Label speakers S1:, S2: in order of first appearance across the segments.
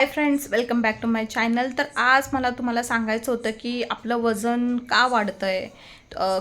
S1: Hi friends welcome back to my channel तर आज मला तुम्हाला सांगायचं होतं की आपलं वजन का वाढतं आहे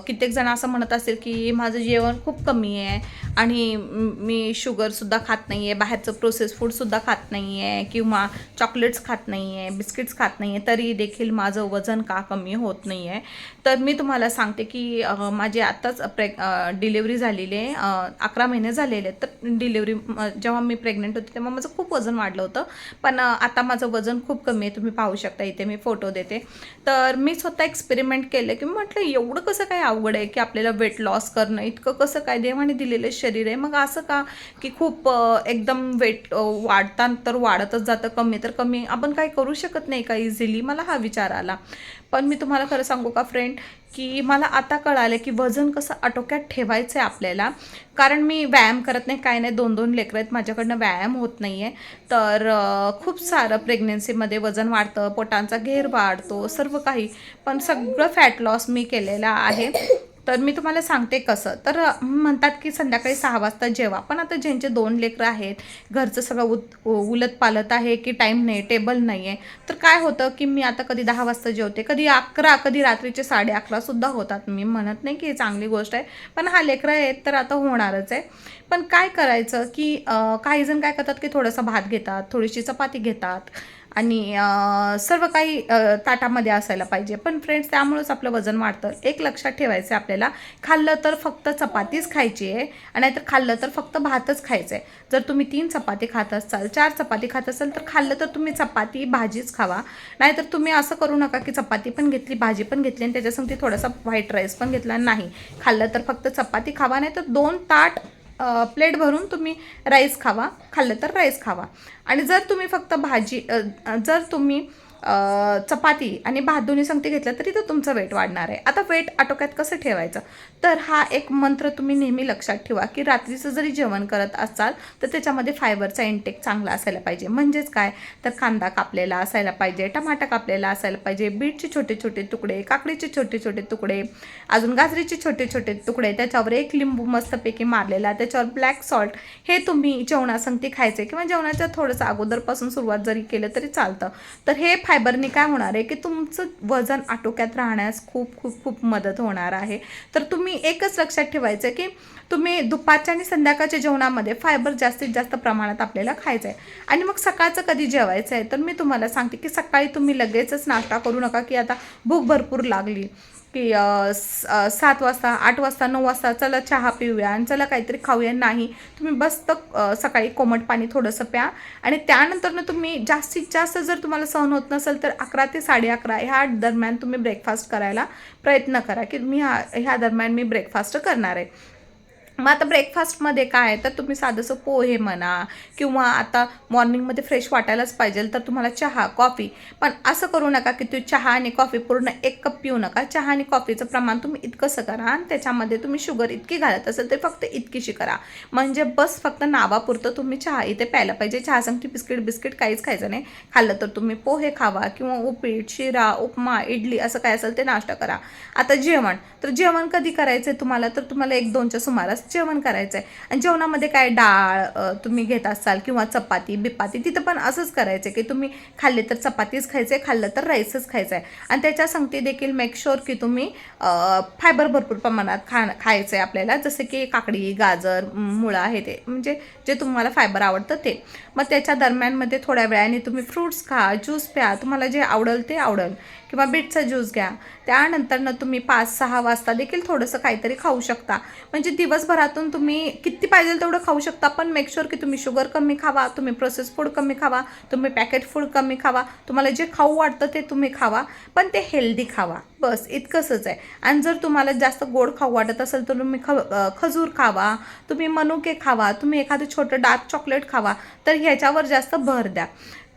S1: कित्येक जण असं म्हणत असेल की माझं जेवण खूप कमी आहे आणि मी शुगरसुद्धा खात नाही आहे बाहेरचं प्रोसेस फूडसुद्धा खात नाही आहे किंवा चॉकलेट्स खात नाही आहे बिस्किट्स खात नाही आहे तरी देखील माझं वजन का कमी होत नाही आहे तर मी तुम्हाला सांगते की माझे माझी आत्ताच प्रेग डिलेवरी झालेली आहे अकरा महिने झालेले आहेत. तर डिलेवरी जेव्हा मी प्रेग्नेंट होते तेव्हा माझं खूप वजन वाढलं होतं. पण आता माझं वजन खूप कमी आहे. तुम्ही पाहू शकता इथे मी फोटो देते. तर मी स्वतः एक्सपेरिमेंट केलं की म्हटलं एवढं कसं काय अवघड आहे की आपल्याला वेट लॉस करणं? इतकं कसं काय देवाने दिलेलं शरीर आहे? मग असं का की खूप एकदम वेट वाढता तर वाढतच जातं कमी तर कमी. आपण काही करू शकत नाही का इझिली मला हा विचार आला. पण मी तुम्हाला खरं सांगू का फ्रेंड की मला आता कळालं की वजन कसं आटोक्यात ठेवायचं आहे आपल्याला. कारण मी व्यायाम करत नाही काय नाही दोन दोन लेकरं आहेत माझ्याकडनं व्यायाम होत नाही आहे तर खूप सारं प्रेग्नेन्सीमध्ये वजन वाढतं पोटांचा घेर वाढतो सर्व काही. पण सगळं फॅट लॉस मी केलेला आहे. तर मी तुम्हाला सांगते कसं. तर म्हणतात की संध्याकाळी सहा वाजता जेवा. पण आता ज्यांचे दोन लेकरं आहेत घरचं सगळं उत उलत पालत आहे की टाईम नाही टेबल नाही आहे तर काय होतं की मी आता कधी दहा वाजता जेवते कधी अकरा कधी रात्रीचे साडे अकरासुद्धा होतात. मी म्हणत नाही की ही चांगली गोष्ट आहे पण हा लेकरं आहेत तर आता होणारच आहे. पण काय करायचं की काहीजण काही जण काय करतात की थोडंसं भात घेतात थोडीशी चपाती घेतात आणि सर्व काही ताटामध्ये असायला पाहिजे. पण फ्रेंड्स त्यामुळेच आपलं वजन वाढतं. एक लक्षात ठेवायचं आहे आपल्याला खाल्लं तर फक्त चपातीच खायची आहे आणि नाहीतर खाल्लं तर फक्त भातच खायचं आहे जर तुम्ही तीन चपाती खात असाल चार चपाती खात असाल तर खाल्लं तर तुम्ही चपाती भाजीच खावा. नाहीतर तुम्ही असं करू नका की चपाती पण घेतली भाजी पण घेतली आणि त्याच्यासंगती थोडासा व्हाईट राईस पण घेतला नाही. खाल्लं तर फक्त चपाती खावा नाही तर दोन ताट प्लेट भरून तुम्ही राईस खावा. खाल्लं तर राईस खावा. आणि जर तुम्ही फक्त भाजी जर तुम्ही चपाती आणि भात दोन्ही संगती घेतलं तरी तर तुमचं वेट वाढणार आहे. आता वेट आटोक्यात कसं ठेवायचं? तर हा एक मंत्र तुम्ही नेहमी लक्षात ठेवा की रात्रीचं जरी जेवण करत असाल तर त्याच्यामध्ये फायबरचा इंटेक चांगला असायला पाहिजे. म्हणजेच काय? तर कांदा कापलेला असायला पाहिजे टमाटा कापलेला असायला पाहिजे बीटचे छोटे छोटे तुकडे काकडीचे छोटे छोटे तुकडे अजून गाजरीचे छोटे छोटे तुकडे त्याच्यावर एक लिंबू मस्तपैकी मारलेला त्याच्यावर ब्लॅक सॉल्ट हे तुम्ही जेवणासंगती खायचे किंवा जेवणाच्या थोडंसं अगोदरपासून सुरुवात जरी केलं तरी चालतं. तर हे फायबरने काय होणार आहे की तुमचं वजन आटोक्यात राहण्यास खूप खूप खूप मदत होणार आहे. तर तुम्ही एकच लक्षात ठेवायचं की तुम्ही दुपारच्या आणि संध्याकाळच्या जेवणामध्ये फायबर जास्तीत जास्त प्रमाणात आपल्याला खायचं आहे आणि मग सकाळचं कधी जेवायचं आहे? तर मी तुम्हाला सांगते की सकाळी तुम्ही लगेचच नाश्ता करू नका की आता भूक भरपूर लागली. की सात वाजता आठ वाजता नऊ वाजता चला चहा पिऊया आणि चला काहीतरी खाऊया. नाही तुम्ही बस्त सकाळी कोमट पाणी थोडंसं प्या आणि त्यानंतरनं तुम्ही जास्तीत जास्त जर तुम्हाला सहन होत नसेल तर अकरा ते साडे अकरा ह्या दरम्यान तुम्ही ब्रेकफास्ट करायला प्रयत्न करा की मी ह्या ह्या दरम्यान मी ब्रेकफास्ट करणार आहे. मग आता ब्रेकफास्टमध्ये काय तर तुम्ही साधंसं पोहे म्हणा किंवा आता मॉर्निंगमध्ये फ्रेश वाटायलाच पाहिजे तर तुम्हाला चहा कॉफी पण असं करू नका की तुम्ही चहा आणि कॉफी पूर्ण एक कप पिऊ नका. चहा आणि कॉफीचं प्रमाण तुम्ही इतकंसं करा आणि त्याच्यामध्ये तुम्ही शुगर इतकी घालत असेल तर फक्त इतकीशी करा. म्हणजे बस फक्त नावापुरतं तुम्ही चहा इथे प्यायला पाहिजे. चहा सांगते बिस्किट बिस्किट काहीच खायचं नाही. खाल्लं तर तुम्ही पोहे खावा किंवा उपीट शिरा उपमा इडली असं काय असेल ते नाश्ता करा. आता जेवण. तर जेवण कधी करायचं आहे तुम्हाला? तर तुम्हाला एक दोनच्या सुमारास जेवण करायचं आहे आणि जेवणामध्ये काय डाळ तुम्ही घेत असाल किंवा चपाती बिपाती तिथं पण असंच करायचं आहे की तुम्ही खाल्ले तर चपातीच खायचं आहे खाल्लं तर राईसच खायचं आहे आणि त्याच्या संगती देखील मेक शुअर की तुम्ही फायबर भरपूर प्रमाणात खा खायचं आहे आपल्याला. जसं की काकडी गाजर मुळं मुळा हे ते. म्हणजे जे तुम्हाला फायबर आवडतं ते. मग त्याच्या दरम्यानमध्ये थोड्या वेळाने तुम्ही फ्रूट्स खा ज्यूस प्या. तुम्हाला जे आवडेल ते आवडेल. किंवा बीटचा ज्यूस घ्या. त्यानंतरनं तुम्ही पाच सहा वाजता देखील थोडंसं काहीतरी खाऊ शकता. म्हणजे दिवसभर दिवसभरातून तुम्ही किती पाहिजे तेवढं खाऊ शकता पण मेक शुअर की तुम्ही शुगर कमी खावा तुम्ही प्रोसेस फूड कमी खावा तुम्ही पॅकेट फूड कमी खावा तुम्हाला जे खाऊ वाटतं ते तुम्ही खावा पण ते हेल्दी खावा. बस इतकंसच आहे. आणि जर तुम्हाला जास्त गोड खाऊ वाटत असेल तर तुम्ही ख खजूर खावा तुम्ही मनुके खावा तुम्ही एखादं छोटं डार्क चॉकलेट खावा तर ह्याच्यावर जास्त भर द्या.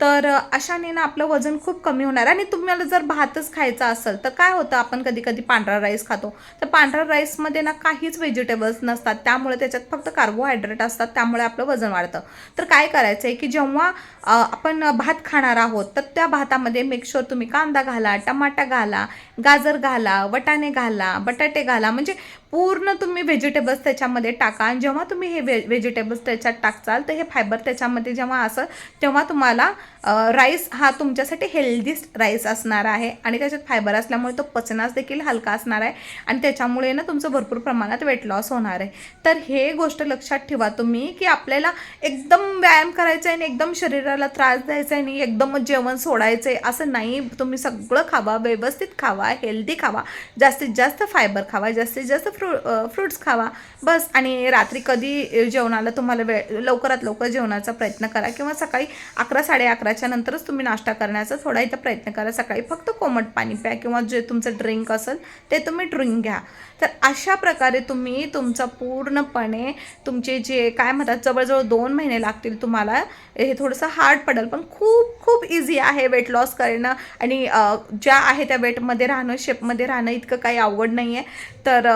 S1: तर अशाने ना आपलं वजन खूप कमी होणार आणि तुम्हाला जर भातच खायचा असेल तर काय होतं? आपण कधी कधी पांढरा राईस खातो. तर पांढरा राईसमध्ये ना काहीच व्हेजिटेबल्स नसतात. त्यामुळे त्याच्यात फक्त कार्बोहायड्रेट असतात. त्यामुळे आपलं वजन वाढतं. तर काय करायचं आहे की जेव्हा आपण भात खाणार आहोत तर त्या भातामध्ये मेकशुअर तुम्ही कांदा घाला टमाटा घाला गाजर घाला वटाणे घाला बटाटे घाला. म्हणजे पूर्ण तुम्ही व्हेजिटेबल्स त्याच्यामध्ये टाका. आणि जेव्हा तुम्ही हे व्हे व्हेजिटेबल्स त्याच्यात टाकचाल तर हे फायबर त्याच्यामध्ये जेव्हा असं तेव्हा तुम्हाला राईस हा तुमच्यासाठी हेल्दी राईस असणार आहे. आणि त्याच्यात फायबर असल्यामुळे तो पचनास देखील हलका असणार आहे. आणि त्याच्यामुळे ना तुमचं भरपूर प्रमाणात वेट लॉस होणार आहे. तर हे गोष्ट लक्षात ठेवा तुम्ही की आपल्याला एकदम व्यायाम करायचा आहे आणि एकदम शरीराला त्रास द्यायचा आहे आणि एकदम जेवण सोडायचं आहे असं नाही. तुम्ही सगळं खावा व्यवस्थित खावा हेल्दी खावा. जास्तीत जास्त फायबर खावा जास्तीत जास्त फ्रू फ्रूट्स खावा. बस. आणि रात्री कधी जेवणाला तुम्हाला वेळ लवकरात लवकर जेवणाचा प्रयत्न करा किंवा सकाळी अकरा साडे अकरा अकराच्या नंतरच तुम्ही नाश्ता करण्याचा थोडा इथं प्रयत्न करा. सकाळी फक्त कोमट पाणी प्या किंवा जे तुमचं ड्रिंक असेल ते तुम्ही ड्रिंक घ्या. तर अशा प्रकारे तुम्ही तुमचं पूर्णपणे तुमचे जे काय म्हणतात जवळजवळ दोन महिने लागतील तुम्हाला हे थोडंसं हार्ड पडेल. पण खूप खूप इझी आहे वेट लॉस करणं आणि ज्या आहे त्या वेटमध्ये राहणं शेपमध्ये राहणं इतकं काही अवघड नाही आहे तर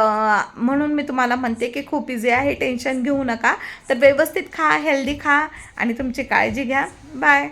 S1: म्हणून मी तुम्हाला म्हणते की खूप इझी आहे. टेन्शन घेऊ नका. तर व्यवस्थित खा हेल्दी खा आणि तुमची काळजी घ्या. बाय